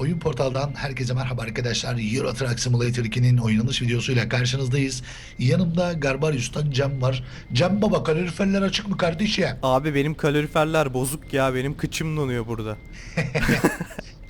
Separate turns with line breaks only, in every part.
Oyun portaldan herkese merhaba arkadaşlar. Euro Truck Simulator 2'nin oynanış videosuyla karşınızdayız. Yanımda Garbarius'tan Cem var. Cem baba kaloriferler açık mı kardeşim?
Abi benim kaloriferler bozuk ya. Benim kıçım donuyor burada.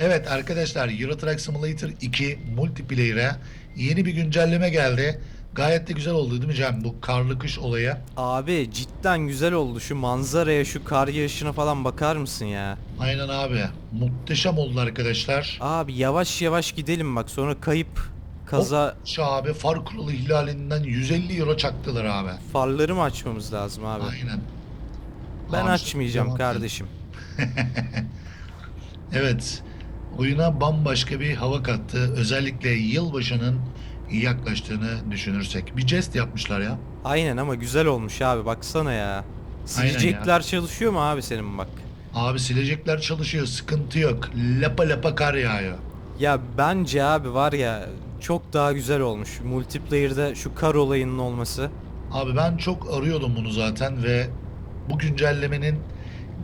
Evet arkadaşlar Euro Truck Simulator 2 Multiplayer'e yeni bir güncelleme geldi. Gayet de güzel oldu değil mi Cem bu karlı kış olayı?
Abi cidden güzel oldu. Şu manzaraya, şu kar yağışına falan bakar mısın ya?
Aynen abi. Muhteşem oldu arkadaşlar.
Abi yavaş yavaş gidelim bak sonra kayıp kaza
Şu abi far kuralı ihlalinden 150 euro çaktılar abi.
farları mı açmamız lazım abi?
Aynen.
Ben
Abi,
açmayacağım
devam
kardeşim.
Evet. Oyuna bambaşka bir hava kattı. Özellikle yılbaşının yaklaştığını düşünürsek. Bir jest yapmışlar ya.
Aynen ama güzel olmuş abi baksana ya. Silecekler çalışıyor mu abi senin bak?
Abi silecekler çalışıyor. Sıkıntı yok. Lapa lapa kar yağıyor.
Ya bence abi var ya çok daha güzel olmuş. Multiplayer'da şu kar olayının olması.
Abi ben çok arıyordum bunu zaten ve bu güncellemenin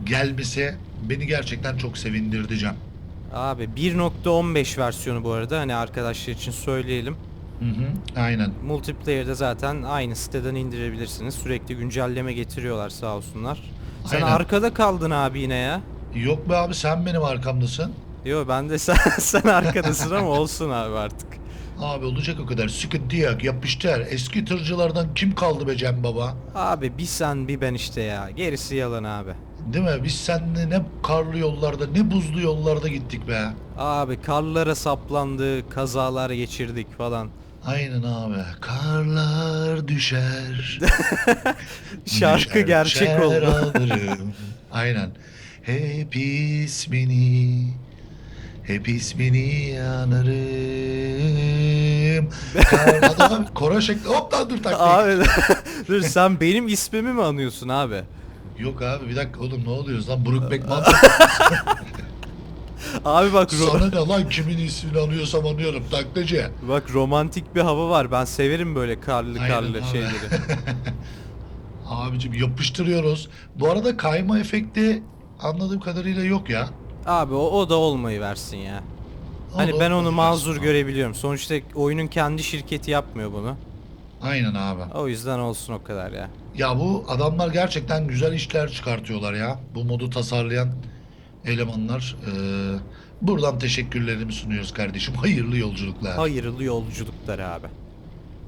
gelmesi beni gerçekten çok sevindirdi Cem.
Abi 1.15 versiyonu bu arada hani arkadaşlar için söyleyelim.
Hı hı, aynen.
Multiplayer'da zaten aynı siteden indirebilirsiniz. Sürekli güncelleme getiriyorlar sağ olsunlar. Sen
Aynen.
arkada kaldın abi yine ya.
Yok be abi sen benim arkamdasın.
Yo ben de sen, sen arkadasın ama olsun abi artık.
Abi olacak o kadar. Sıkıntı yok. Yapıştır. Eski tırcılardan kim kaldı be Cem baba?
Abi bir sen bir ben işte ya. Gerisi yalan abi.
Değil mi? Biz seninle ne karlı yollarda ne buzlu yollarda gittik be.
Abi karlara saplandı, kazalar geçirdik falan.
Aynen abi. Karlar düşer.
Şarkı
düşer,
gerçek
düşer
oldu.
alırım. Aynen. Hep ismini hep ismini anarım. Kar, adam şekli. Hop lan dur taktik.
Abi dur sen benim ismimi mi anıyorsun abi?
Yok abi bir dakika oğlum ne oluyoruz lan? Brookback Mountain.
Abi bak
Sana ne lan kimin ismini anıyorsam anıyorum taklacı.
bak romantik bir hava var. Ben severim böyle karlı
Aynen
karlı
abi.
şeyleri.
Abicim yapıştırıyoruz. Bu arada kayma efekti anladığım kadarıyla yok ya.
Abi o, o da olmayı versin ya. Hani ben onu
olmadı
mazur
aslında.
görebiliyorum. Sonuçta oyunun kendi şirketi yapmıyor bunu.
Aynen abi.
O yüzden olsun o kadar ya.
Ya bu adamlar gerçekten güzel işler çıkartıyorlar ya. Bu modu tasarlayan elemanlar. Ee, buradan teşekkürlerimi sunuyoruz kardeşim. Hayırlı yolculuklar.
Hayırlı yolculuklar abi.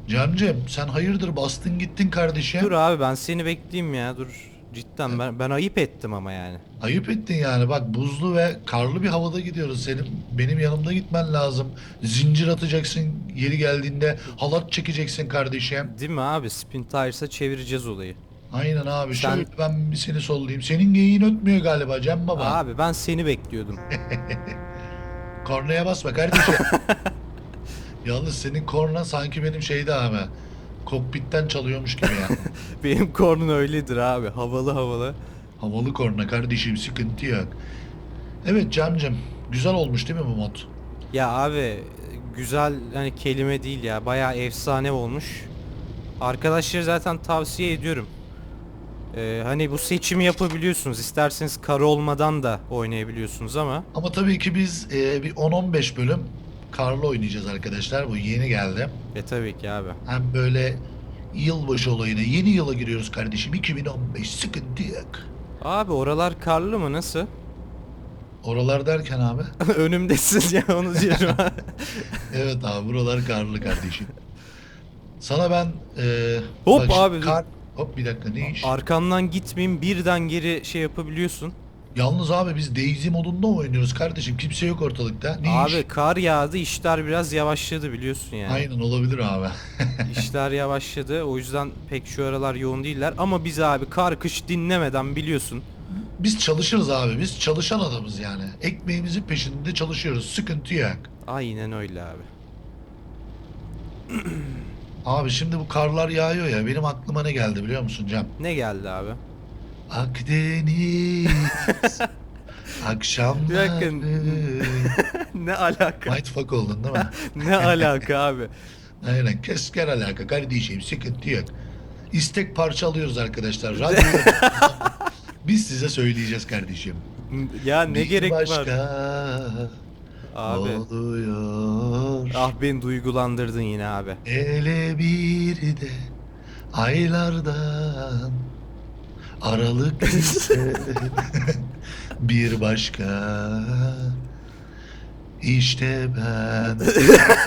Cemcem sen hayırdır bastın gittin kardeşim.
Dur abi ben seni bekleyeyim ya dur. Cidden ben ben ayıp ettim ama yani.
Ayıp ettin yani bak buzlu ve karlı bir havada gidiyoruz. Senin benim yanımda gitmen lazım. Zincir atacaksın yeri geldiğinde halat çekeceksin kardeşim.
Değil mi abi? Spin Tires'a çevireceğiz olayı.
Aynen abi
Sen-
şöyle ben bir seni sollayayım. Senin geyiğin ötmüyor galiba Cem baba.
Abi ben seni bekliyordum.
Kornaya basma kardeşim. Yalnız senin korna sanki benim şeydi abi. Kokpitten çalıyormuş gibi ya.
Benim kornun öyledir abi. Havalı havalı.
Havalı korna kardeşim sıkıntı yok. Evet Cemcem güzel olmuş değil mi bu mod?
Ya abi güzel hani kelime değil ya. Bayağı efsane olmuş. Arkadaşlar zaten tavsiye ediyorum. Ee, hani bu seçimi yapabiliyorsunuz. İsterseniz kar olmadan da oynayabiliyorsunuz ama
Ama tabii ki biz e, bir 10-15 bölüm karlı oynayacağız arkadaşlar. Bu yeni geldi.
e tabii ki abi.
Hem böyle yılbaşı olayına yeni yıla giriyoruz kardeşim. 2015 sıkıntı yok.
Abi oralar karlı mı nasıl?
Oralar derken abi.
Önümdesin ya onu diyorum.
Evet abi buralar karlı kardeşim. Sana ben e,
Hop
bak
abi.
Kar, hop bir dakika ne iş?
Arkandan gitmeyeyim birden geri şey yapabiliyorsun.
Yalnız abi biz Daisy modunda mı oynuyoruz kardeşim? Kimse yok ortalıkta. Ne
Abi
iş?
kar yağdı işler biraz yavaşladı biliyorsun yani.
Aynen olabilir abi.
İşler yavaşladı o yüzden pek şu aralar yoğun değiller ama biz abi kar kış dinlemeden biliyorsun.
biz çalışırız abi. Biz çalışan adamız yani. Ekmeğimizin peşinde çalışıyoruz. Sıkıntı yok.
Aynen öyle abi.
Abi şimdi bu karlar yağıyor ya. Benim aklıma ne geldi biliyor musun Cem?
Ne geldi abi?
Akdeniz akşamları.
ne alaka?
Mindfuck oldun değil mi?
ne alaka abi?
Aynen kesker alaka kardeşim sıkıntı yok. İstek parça alıyoruz arkadaşlar. Radyoda Biz size söyleyeceğiz kardeşim.
Ya ne
Bir
gerek
başka
var? Abi.
oluyor.
Ah beni duygulandırdın yine abi.
Ele bir de aylardan Aralık ise bir başka işte ben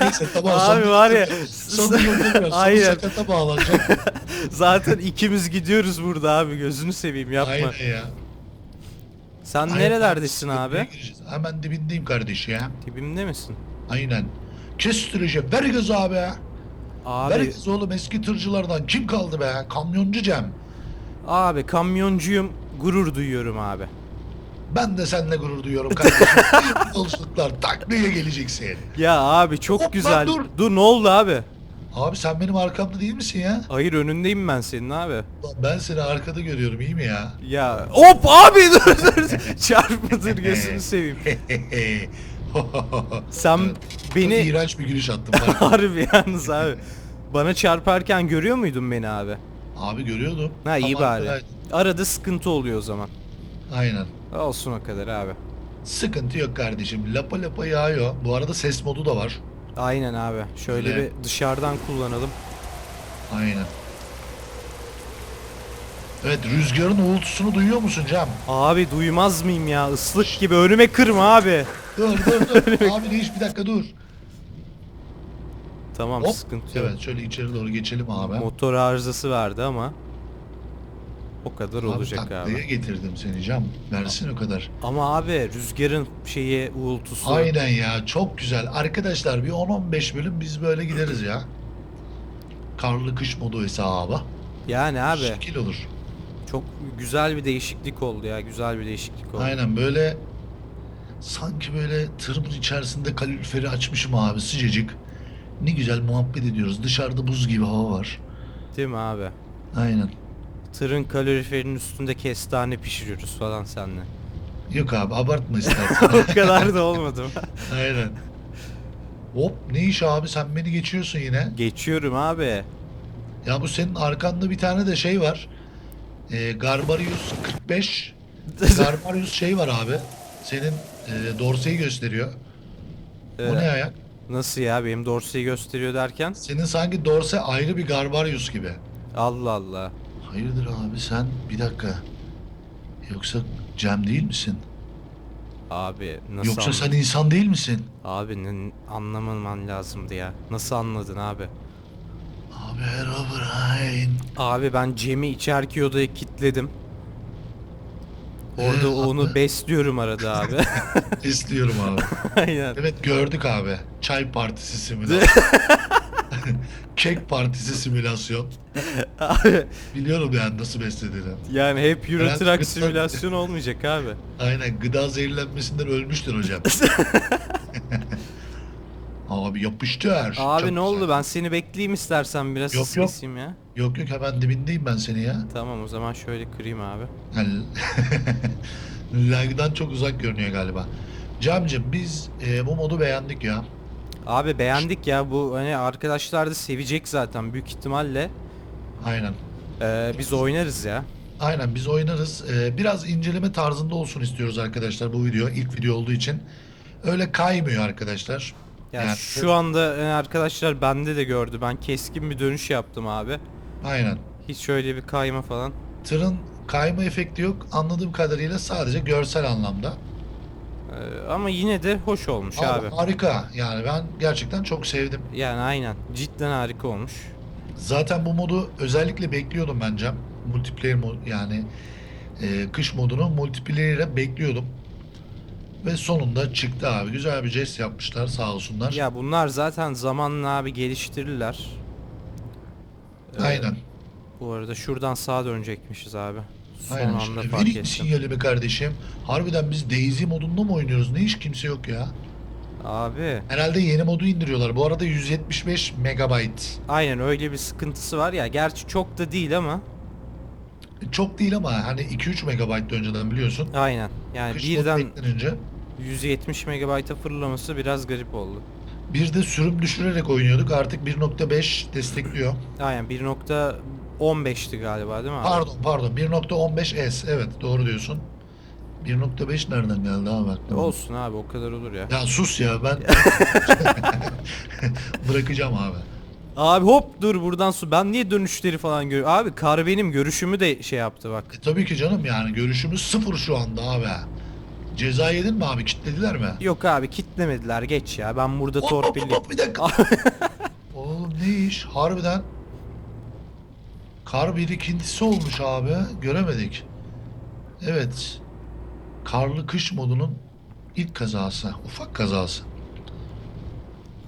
Neyse tamam
Abi var ya,
Sonu yok
Aynen.
Sakata bağlanacak
Zaten ikimiz gidiyoruz burada abi gözünü seveyim yapma.
Aynen ya
Sen
Aynen,
nerelerdesin abi?
gireceğiz. Hemen dibindeyim kardeş ya
Dibimde misin?
Aynen Kestireceğim ver gaz abi Ver
Abi
gaz oğlum eski tırcılardan kim kaldı be kamyoncu Cem
abi kamyoncuyum gurur duyuyorum abi.
Ben de seninle gurur duyuyorum kardeşim. Yolculuklar taklaya geleceksin.
Ya abi çok
Hop
güzel.
dur.
dur ne oldu abi?
Abi sen benim arkamda değil misin ya?
Hayır önündeyim ben senin abi.
Ben seni arkada görüyorum iyi mi ya?
Ya hop abi dur dur. Çarpma dur gözünü seveyim. Sen
Çok
beni
iğrenç bir gülüş attım bak.
harbi yalnız abi. Bana çarparken görüyor muydun beni abi?
Abi görüyordum.
Ha iyi
Tam
bari.
arkadaydım.
Arada sıkıntı oluyor o zaman.
Aynen.
Olsun o kadar abi.
Sıkıntı yok kardeşim. Lapa lapa yağıyor. Bu arada ses modu da var.
Aynen abi. Şöyle
Öyle.
bir dışarıdan kullanalım.
Aynen. Evet rüzgarın uğultusunu duyuyor musun Cem?
Abi duymaz mıyım ya? Islık gibi önüme kırma abi.
Dur dur dur. Abi değiş bir dakika dur.
Tamam
Hop.
sıkıntı yok.
Evet şöyle içeri doğru geçelim abi.
Motor arızası verdi ama o kadar olacak
abi. taklaya getirdim seni Cem. Versin o kadar.
Ama abi rüzgarın şeyi uğultusu.
Aynen ya çok güzel. Arkadaşlar bir 10-15 bölüm biz böyle gideriz ya. Karlı kış modu hesabı.
Yani abi
Şekil olur.
çok güzel bir değişiklik oldu ya. Güzel bir değişiklik oldu.
Aynen böyle sanki böyle tırımın içerisinde kaloriferi açmışım abi sıcacık. Ne güzel muhabbet ediyoruz. Dışarıda buz gibi hava var.
Değil mi abi?
Aynen.
Tırın kaloriferinin üstünde kestane pişiriyoruz falan seninle.
Yok abi abartma istersen.
o kadar da olmadı.
Aynen. Hop ne iş abi sen beni geçiyorsun yine.
Geçiyorum abi.
Ya bu senin arkanda bir tane de şey var. Ee, Garbarius 45. Garbarius şey var abi. Senin e, dorseyi gösteriyor. O
Ee,
ne ayak?
Nasıl ya benim dorseyi gösteriyor derken?
Senin sanki dorse ayrı bir Garbarius gibi.
Allah Allah.
Hayırdır abi sen bir dakika. Yoksa Cem değil misin?
Abi nasıl
Yoksa
anladın?
sen insan değil misin?
Abi ne, anlamaman lazımdı ya. Nasıl anladın abi?
Abi Herobrine.
Abi ben Cem'i içerki odaya kilitledim. Orada
Ee,
onu
abi?
besliyorum arada abi.
İstiyorum abi.
Aynen.
Evet gördük abi. Çay partisi simülasyon. Kek partisi simülasyon.
Abi
Biliyorum yani nasıl beslediğini.
yani hep Euro Truck simülasyon olmayacak abi.
Aynen gıda zehirlenmesinden ölmüştür hocam. Abi yapıştır.
Abi
Çok
ne oldu
güzel.
ben seni bekleyeyim istersen biraz
Yok, yok.
ya.
Yok yok hemen dibindeyim ben seni ya.
Tamam o zaman şöyle kırayım abi.
Lag'dan çok uzak görünüyor galiba. Camcım biz e, bu modu beğendik ya.
Abi beğendik ya bu hani arkadaşlar da sevecek zaten büyük ihtimalle.
Aynen.
Ee, biz oynarız ya.
Aynen biz oynarız. E, biraz inceleme tarzında olsun istiyoruz arkadaşlar bu video. ilk video olduğu için. Öyle kaymıyor arkadaşlar.
Yani,
Yani-
şu anda yani arkadaşlar bende de gördü. Ben keskin bir dönüş yaptım abi.
Aynen.
Hiç şöyle bir kayma falan.
Tırın kayma efekti yok. Anladığım kadarıyla sadece görsel anlamda.
Ee, ama yine de hoş olmuş
Abi,
abi.
harika. Yani ben gerçekten çok sevdim.
Yani aynen. Cidden harika olmuş.
Zaten bu modu özellikle bekliyordum bence. Multiplayer mod yani e, kış modunu multiplayer'e bekliyordum. Ve sonunda çıktı abi. Güzel bir jest yapmışlar sağ olsunlar.
Ya bunlar zaten zamanla abi geliştirirler. Ee,
Aynen.
Bu arada şuradan sağa dönecekmişiz abi. Son
Aynen.
anda
Şöyle
fark
vereyim
ettim.
sinyalimi kardeşim. Harbiden biz Daisy modunda mı oynuyoruz? Ne iş kimse yok ya.
Abi
Herhalde yeni modu indiriyorlar. Bu arada 175 megabyte.
aynen öyle bir sıkıntısı var ya. Gerçi çok da değil ama.
Çok değil ama hani 2-3 megabyte önceden biliyorsun.
Aynen. Yani
Kış
birden
eklenince
170 megabayta fırlaması biraz garip oldu.
bir de sürüm düşürerek oynuyorduk. Artık 1.5 destekliyor.
Aynen 1.15'ti galiba değil mi abi?
Pardon pardon 1.15S evet doğru diyorsun. 1.5 nereden geldi abi aklıma?
Olsun abi o kadar olur ya.
Ya sus ya ben bırakacağım abi.
Abi hop dur buradan su. Ben niye dönüşleri falan görüyorum? Abi kar benim görüşümü de şey yaptı bak.
E, tabii ki canım yani görüşümüz sıfır şu anda abi. Ceza yedin mi abi? Kitlediler mi?
Yok abi kitlemediler geç ya. Ben burada
Hop, hop, hop,
torpilli.
hop, bir dakika. Oğlum ne iş? Harbiden kar birikintisi olmuş abi. Göremedik. Evet. Karlı kış modunun ilk kazası. Ufak kazası.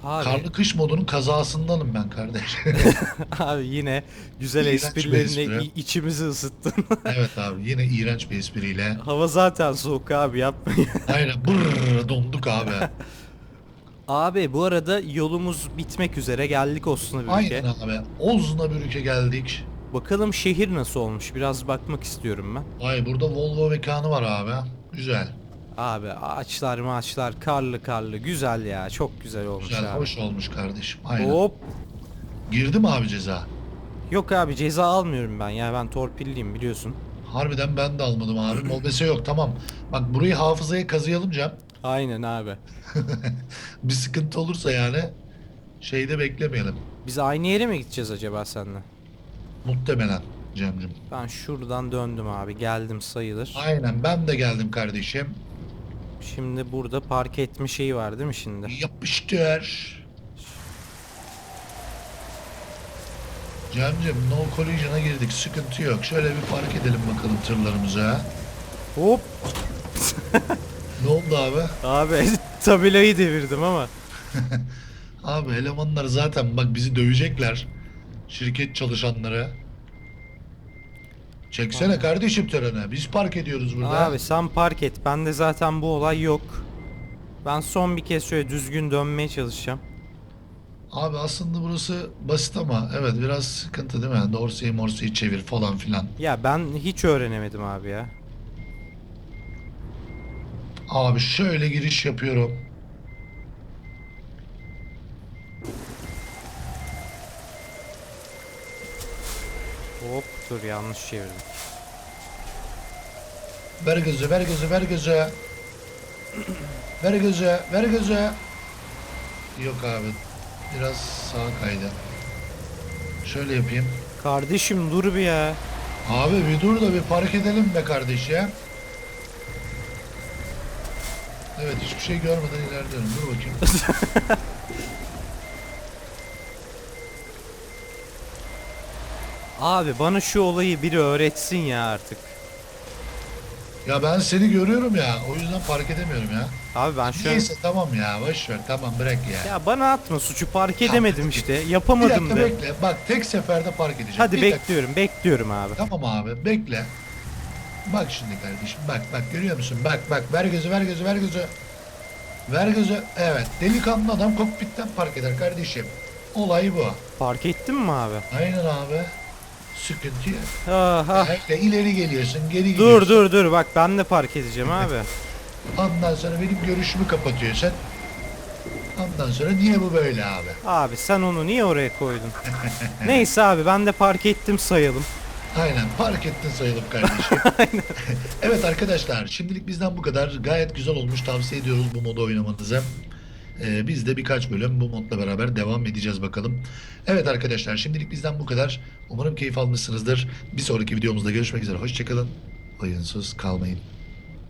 Abi,
Karlı kış modunun kazasındanım ben kardeş.
abi yine güzel
İğrenç bir
esprilerini
espri.
içimizi ısıttın.
evet abi yine iğrenç bir espriyle.
Hava zaten soğuk abi yapmayın.
Aynen brrr donduk abi.
abi bu arada yolumuz bitmek üzere geldik Osnabrük'e.
Aynen abi. Osnabrük'e geldik.
Bakalım şehir nasıl olmuş biraz bakmak istiyorum ben.
Ay burada Volvo mekanı var abi. Güzel.
Abi ağaçlar maçlar karlı karlı güzel ya çok güzel olmuş
Güzel,
abi.
hoş olmuş kardeşim. Aynen.
Hop.
Girdi mi abi ceza?
Yok abi ceza almıyorum ben ya ben torpilliyim biliyorsun.
Harbiden ben de almadım abi. Mobese yok tamam. Bak burayı hafızaya kazıyalım Cem.
Aynen abi.
Bir sıkıntı olursa yani şeyde beklemeyelim.
Biz aynı yere mi gideceğiz acaba seninle?
Muhtemelen Cem'cim.
Ben şuradan döndüm abi geldim sayılır.
Aynen ben de geldim kardeşim.
Şimdi burada park etme şeyi var değil mi şimdi?
Yapıştır. Cem'cim no collision'a girdik sıkıntı yok. Şöyle bir park edelim bakalım tırlarımıza.
Hop.
Ne oldu abi?
Abi tabelayı devirdim ama.
Abi elemanlar zaten bak bizi dövecekler. Şirket çalışanları. Çeksene
Abi.
kardeşim törene. Biz park ediyoruz burada.
Abi sen park et. Bende zaten bu olay yok. Ben son bir kez şöyle düzgün dönmeye çalışacağım.
Abi aslında burası basit ama evet biraz sıkıntı değil mi? Dorsey'i morseyi çevir falan filan.
Ya ben hiç öğrenemedim abi ya.
Abi şöyle giriş yapıyorum.
Hop dur yanlış çevirdim.
Ver gözü, ver gözü, ver gözü. Ver gözü, ver gözü. Yok abi. Biraz sağa kaydı. Şöyle yapayım.
Kardeşim dur bir ya.
Abi bir dur da bir park edelim be kardeş ya. Evet hiçbir şey görmeden ilerliyorum. Dur bakayım.
Abi bana şu olayı biri öğretsin ya artık.
Ya ben seni görüyorum ya. O yüzden park edemiyorum ya.
Abi ben şu an...
Neyse tamam ya. Boş ver. Tamam bırak ya.
Ya bana atma suçu
Tamam.
edemedim işte.
bir
Yapamadım
dakika
da.
bekle. Bak tek seferde park edeceğim.
Hadi
Bir dakika.
bekliyorum bekliyorum abi.
Tamam abi bekle. Bak şimdi kardeşim bak bak görüyor musun? Bak bak ver gözü ver gözü ver gözü. Ver gözü. Evet delikanlı adam kokpitten park eder kardeşim. Olay bu.
Park ettin mi abi?
Aynen abi. Sıkıntı yok.
Aha.
Bekle ileri geliyorsun geri
Dur
gidiyorsun.
dur dur bak ben de park edeceğim abi.
Ondan sonra benim görüşümü kapatıyorsun. Ondan sonra niye bu böyle abi?
Abi sen onu niye oraya koydun? Neyse abi ben de park ettim sayalım.
Aynen park ettin sayılıp kardeşim. evet arkadaşlar şimdilik bizden bu kadar. Gayet güzel olmuş tavsiye ediyoruz bu modu oynamanızı. Ee, biz de birkaç bölüm bu modla beraber devam edeceğiz bakalım. Evet arkadaşlar şimdilik bizden bu kadar. Umarım keyif almışsınızdır. Bir sonraki videomuzda görüşmek üzere. Hoşçakalın. Oyunsuz kalmayın.